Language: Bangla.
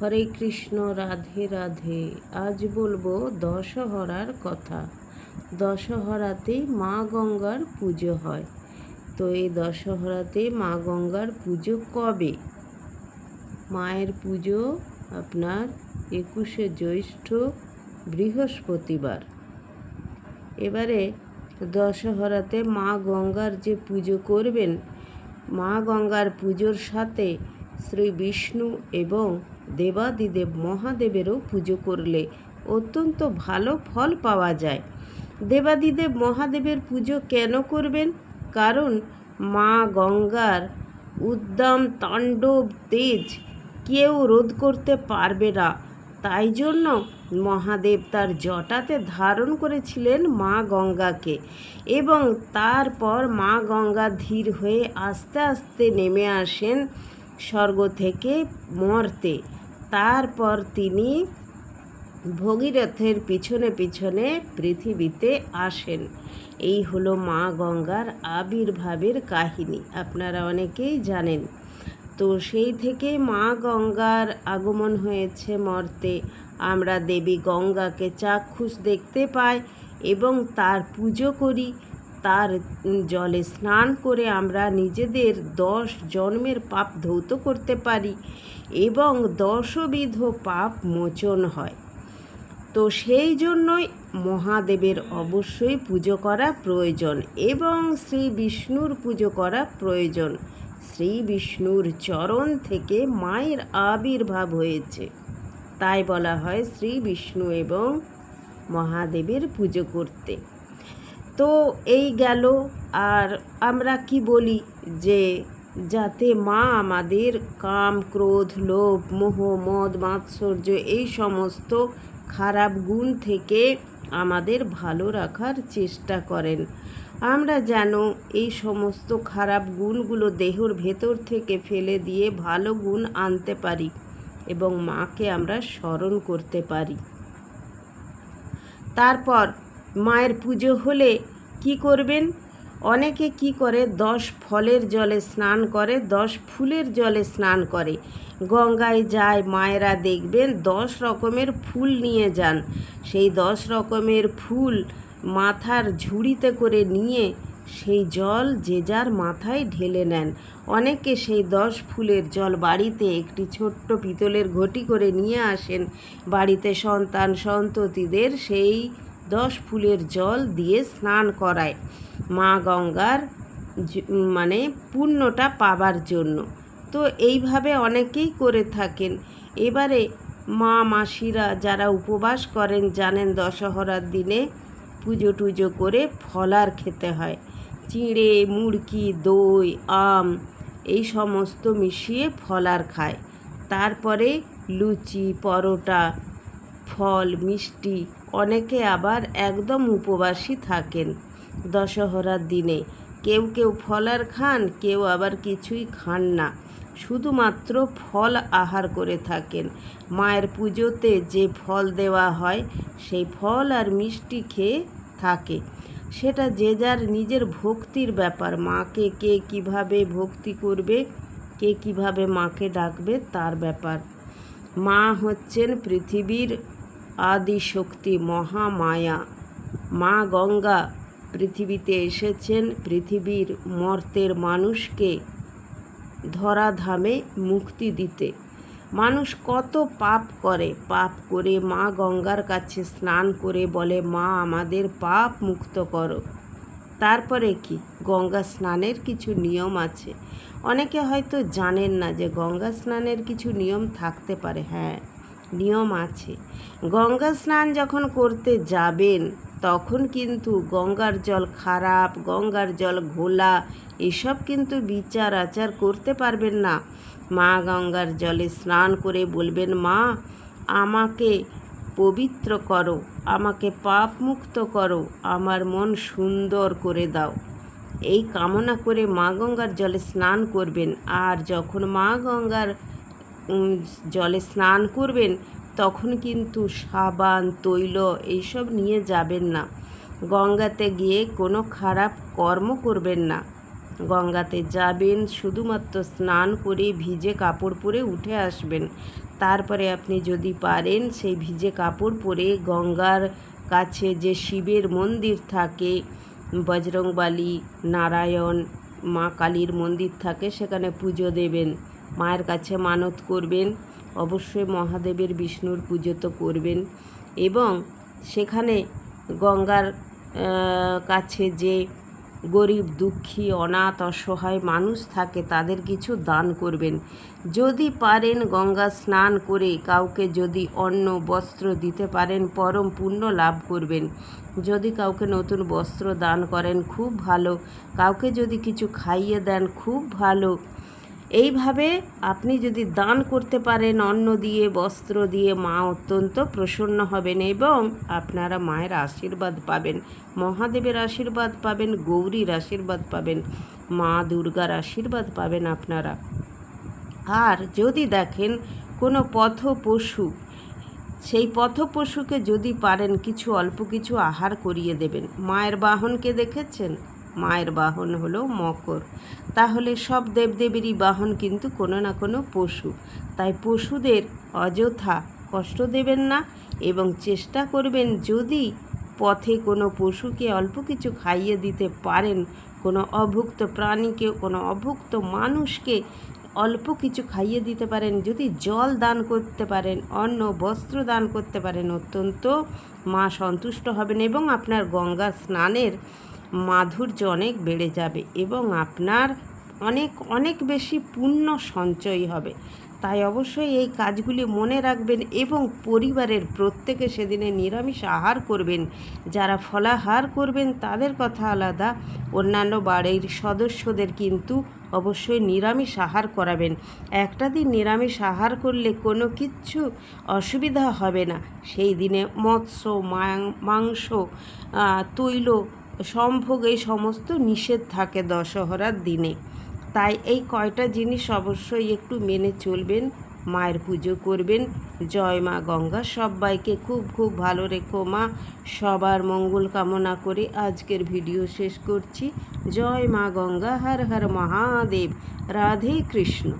হরে কৃষ্ণ, রাধে রাধে। আজ বলব দশহরার কথা। দশহরাতে মা গঙ্গার পুজো হয়। তো এই দশহরাতে মা গঙ্গার পুজো কবে? মায়ের পুজো আপনার একুশে জ্যৈষ্ঠ বৃহস্পতিবার। এবারে দশহরাতে মা গঙ্গার যে পুজো করবেন, মা গঙ্গার পুজোর সাথে শ্রী বিষ্ণু এবং দেবাদিদেব মহাদেবেরও পুজো করলে অত্যন্ত ভালো ফল পাওয়া যায়। দেবাদিদেব মহাদেবের পুজো কেন করবেন? কারণ মা গঙ্গার উদ্দাম তাণ্ডব তেজ কেউ রোধ করতে পারবে না। তাই জন্য মহাদেব তার জটাতে ধারণ করেছিলেন মা গঙ্গাকে এবং তারপর মা গঙ্গা ধীর হয়ে আস্তে আস্তে নেমে আসেন স্বর্গ থেকে মর্তে। তারপর তিনি ভগীরথের পিছনে পিছনে পৃথিবীতে আসেন। এই হলো মা গঙ্গার আবির্ভাবের কাহিনী। আপনারা অনেকেই জানেন। তো সেই থেকে মা গঙ্গার আগমন হয়েছে মর্তে। আমরা দেবী গঙ্গাকে চাক্ষুষ দেখতে পাই এবং তার পুজো করি। তার জলে স্নান করে আমরা নিজেদের দশ জন্মের পাপ ধৌত করতে পারি এবং দশবিধ পাপ মোচন হয়। তো সেই জন্যই মহাদেবের অবশ্যই পুজো করা প্রয়োজন এবং শ্রী বিষ্ণুর পুজো করা প্রয়োজন। শ্রী বিষ্ণুর চরণ থেকে মায়ের আবির্ভাব হয়েছে। তাই বলা হয় শ্রী বিষ্ণু এবং মহাদেবের পুজো করতে। তো এই গেল। আর আমরা কি বলি যে, যাতে মা আমাদের কাম, ক্রোধ, লোভ, মোহ, মদ, মাৎসর্য এই সমস্ত খারাপ গুণ থেকে আমাদের ভালো রাখার চেষ্টা করেন। আমরা যেন এই সমস্ত খারাপ গুণগুলো দেহর ভেতর থেকে ফেলে দিয়ে ভালো গুণ আনতে পারি এবং মাকে আমরা স্মরণ করতে পারি। তারপর মায়ের পুজো হলে কি করবেন? অনেকে কি করে? দশ ফলের জলে স্নান করে, দশ ফুলের জলে স্নান করে। গঙ্গায় যায়, মায়েরা দেখবেন দশ রকমের ফুল নিয়ে যান। সেই দশ রকমের ফুল মাথার ঝুড়িতে করে নিয়ে সেই জল যে যার মাথায় ঢেলে নেন। অনেকে সেই দশ ফুলের জল বাড়িতে একটি ছোট্ট পিতলের ঘটি করে নিয়ে আসেন। বাড়িতে সন্তান সন্ততিদের সেই দশ ফুলের জল দিয়ে স্নান করায়। মা গঙ্গার মানে পুণ্যটা পাবার জন্য। তো এইভাবে অনেকেই করে থাকেন। এবারে মা, মাসিরা যারা উপবাস করেন, জানেন দশহরার দিনে পুজো টুজো করে ফলার খেতে হয়। চিঁড়ে মুড়কি দই, আম, এই সমস্ত মিশিয়ে ফলার খায়। তারপরে লুচি, পরোটা, ফল, মিষ্টি অনেকে আবার একদম উপবাসী থাকেন। দশহরার দিনে কেউ কেউ ফলার খান, কেউ আবার কিছুই খান না। শুধুমাত্র ফল আহার করে থাকেন। মায়ের পুজোতে যে ফল দেওয়া হয়, সেই ফল আর মিষ্টি খেয়ে থাকে। সেটা যে যার নিজের ভক্তির ব্যাপার। মাকে কে কীভাবে ভক্তি করবে, কে কীভাবে মাকে ডাকবে, তার ব্যাপার। মা হচ্ছেন পৃথিবীর আদি শক্তি মহামায়া। মা গঙ্গা পৃথিবীতে এসেছেন, পৃথিবীর মর্তের মানুষকে ধরাধামে মুক্তি দিতে। মানুষ কত পাপ করে পাপ করে মা গঙ্গার কাছে স্নান করে বলে, মা, আমাদের পাপ মুক্ত করো। তারপরে কি? গঙ্গা স্নানের কিছু নিয়ম আছে। অনেকে হয়তো জানেন না যে গঙ্গা স্নানের কিছু নিয়ম থাকতে পারে। হ্যাঁ নিয়ম আছে। গঙ্গা স্নান যখন করতে যাবেন, তখন কিন্তু গঙ্গার জল খারাপ, গঙ্গার জল ঘোলা, এসব কিন্তু বিচার আচার করতে পারবেন না। মা গঙ্গার জলে স্নান করে বলবেন, মা, আমাকে পবিত্র করো, আমাকে পাপ মুক্ত করো, আমার মন সুন্দর করে দাও। এই কামনা করে মা গঙ্গার জলে স্নান করবেন। আর যখন মা গঙ্গার জলে স্নান করবেন, তখন কিন্তু সাবান, তৈল এইসব নিয়ে যাবেন না। গঙ্গাতে গিয়ে কোনো খারাপ কর্ম করবেন না। গঙ্গাতে যাবেন, শুধুমাত্র স্নান করে ভিজে কাপড় পরে উঠে আসবেন। তারপরে আপনি যদি পারেন, সেই ভিজে কাপড় পরে গঙ্গার কাছে যে শিবের মন্দির থাকে, বজরংবালি, নারায়ণ, মা কালীর মন্দির থাকে, সেখানে পুজো দেবেন। মায়ের কাছে মানত করবেন, অবশ্যই মহাদেবের বিষ্ণুর পুজো তো করবেন এবং সেখানে গঙ্গার কাছে যে গরিব, দুঃখী, অনাথ, অসহায় মানুষ থাকে তাদের কিছু দান করবেন। যদি পারেন গঙ্গা স্নান করে কাউকে যদি অন্ন, বস্ত্র দিতে পারেন, পরম পুণ্য লাভ করবেন। যদি কাউকে নতুন বস্ত্র দান করেন, খুব ভালো। কাউকে যদি কিছু খাইয়ে দেন, খুব ভালো। এইভাবে আপনি যদি দান করতে পারেন, অন্ন দিয়ে, বস্ত্র দিয়ে, মা অত্যন্ত প্রসন্ন হবেন এবং আপনারা মায়ের আশীর্বাদ পাবেন, মহাদেবের আশীর্বাদ পাবেন, গৌরীর আশীর্বাদ পাবেন, মা দুর্গার আশীর্বাদ পাবেন আপনারা। আর যদি দেখেন কোনো পথ পশু সেই পথ পশুকে যদি পারেন, কিছু অল্প কিছু আহার করিয়ে দেবেন। মায়ের বাহনকে দেখেছেন? মায়ের বাহন হলো মকর। তাহলে সব দেবদেবীরই বাহন কিন্তু কোনো না কোনো পশু। তাই পশুদের অযথা কষ্ট দেবেন না এবং চেষ্টা করবেন যদি পথে কোনো পশুকে অল্প কিছু খাইয়ে দিতে পারেন, কোনো অভুক্ত প্রাণীকে, কোনো অভুক্ত মানুষকে অল্প কিছু খাইয়ে দিতে পারেন, যদি জল দান করতে পারেন, অন্ন, বস্ত্র দান করতে পারেন, অত্যন্ত মা সন্তুষ্ট হবেন এবং আপনার গঙ্গা স্নানের মাধুর্য অনেক বেড়ে যাবে এবং আপনার অনেক অনেক বেশি পুণ্য সঞ্চয় হবে। তাই অবশ্যই এই কাজগুলি মনে রাখবেন এবং পরিবারের প্রত্যেকে সেদিনে নিরামিষ আহার করবেন। যারা ফলাহার করবেন তাদের কথা আলাদা। অন্যান্য বাড়ির সদস্যদের কিন্তু অবশ্যই নিরামিষ আহার করাবেন। একটা দিন নিরামিষ আহার করলে কোনো কিচ্ছু অসুবিধা হবে না। সেই দিনে মৎস্য মাংস তৈল সম্ভোগ এই সমস্ত নিষেধ থাকে দশহরার দিনে। তাই এই কয়টা জিনিস অবশ্যই একটু মেনে চলবেন, মায়ের পুজো করবেন। জয় মা গঙ্গা, সবাইকে খুব খুব ভালো রেখো মা। সবার মঙ্গল কামনা করে আজকের ভিডিও শেষ করছি। জয় মা গঙ্গা, হর হর মহাদেব, রাধে কৃষ্ণ।